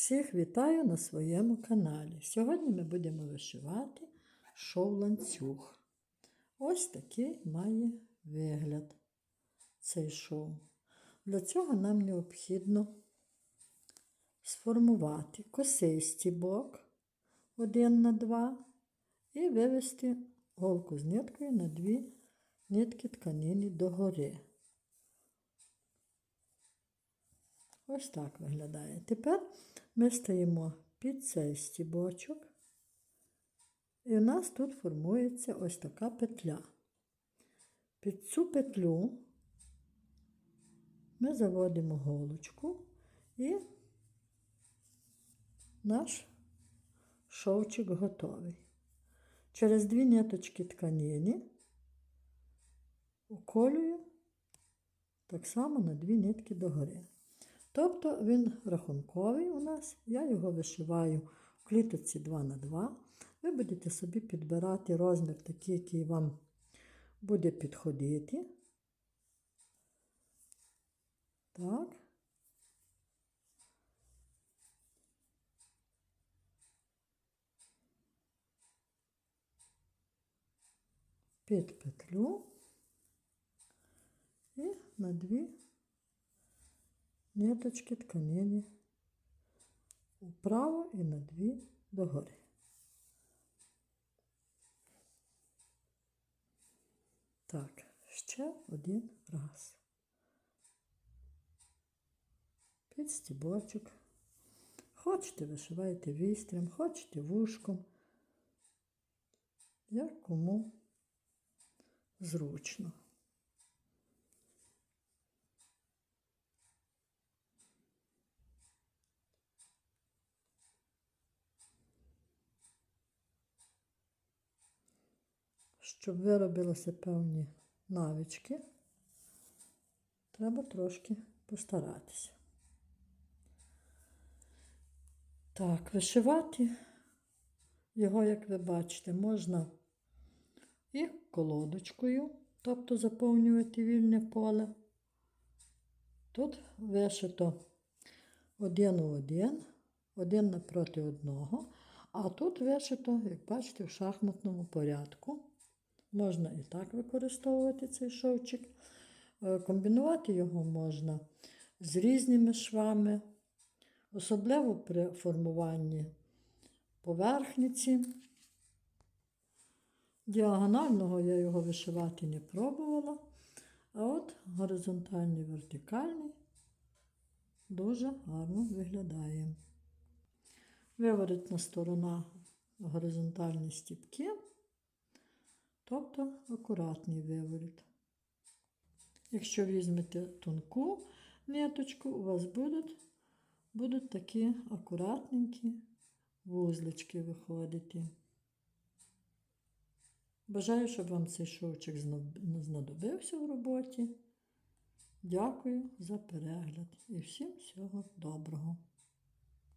Всіх вітаю на своєму каналі. Сьогодні ми будемо вишивати шов ланцюг. Ось такий має вигляд цей шов. Для цього нам необхідно сформувати косий стібок 1 на 2 і вивести голку з ниткою на дві нитки тканини догори. Ось так виглядає. Тепер ми стоїмо під цей стібочок, і у нас тут формується ось така петля. Під цю петлю ми заводимо голочку і наш шовчик готовий. Через дві ниточки тканини уколюю так само на дві нитки догори. Тобто він рахунковий у нас, я його вишиваю в клітоці 2 на 2 Ви будете собі підбирати розмір такий, який вам буде підходити. Так. Під петлю і на дві ниточки тканини вправо і на дві догори. Так, ще один раз. Під стібочок. Хочете, вишивайте вістрям, хочете вушком, як кому зручно. Щоб виробилися певні навички, треба трошки постаратися. Так, вишивати його, як ви бачите, можна і колодочкою, тобто заповнювати вільне поле. Тут вишито один у один, один напроти одного, а тут вишито, як бачите, в шахматному порядку. Можна і так використовувати цей шовчик. Е, Комбінувати його можна з різними швами, особливо при формуванні поверхниці. Діагонального я його вишивати не пробувала, а от горизонтальний вертикальний дуже гарно виглядає. Виворотна сторона горизонтальні стіпки. Тобто акуратний виворіт. Якщо візьмете тонку ниточку, у вас будуть, будуть такі акуратненькі вузлички виходити. Бажаю, щоб вам цей шовчик знадобився в роботі. Дякую за перегляд і всім всього доброго!